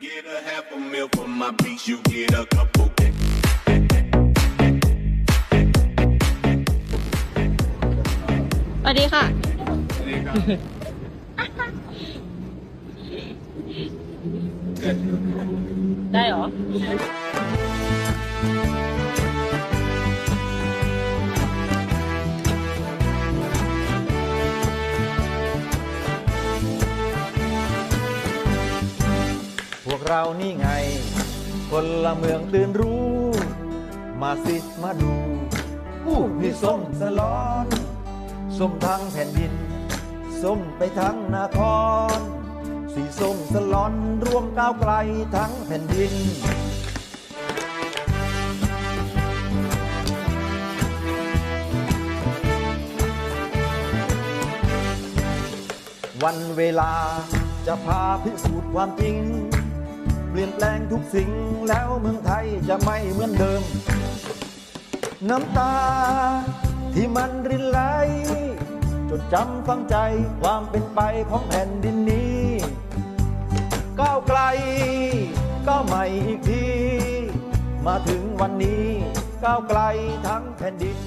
get a half a meal for my beats, you get a couple. สวัสดีค่ะ ได้เหรอ เรานี่ไง คนละเมืองตื่นรู้ มาสิมาดูอู้พี่ส้มสลอนส้มทั้งแผ่นดิน ส้มไปทั้งนคร สีส้มสลอนรวมก้าวไกลทั้งแผ่นดินวันเวลาจะพาพิสูจน์ความจริง เปลี่ยนแปลงทุกสิ่งแล้วเมืองไทยจะไม่เหมือนเดิม น้ำตาที่มันรินไหล จดจำฝังใจความเป็นไปของแผ่นดินนี้ ก้าวไกลก้าวใหม่อีกที มาถึงวันนี้ก้าวไกลทั้งแผ่นดิน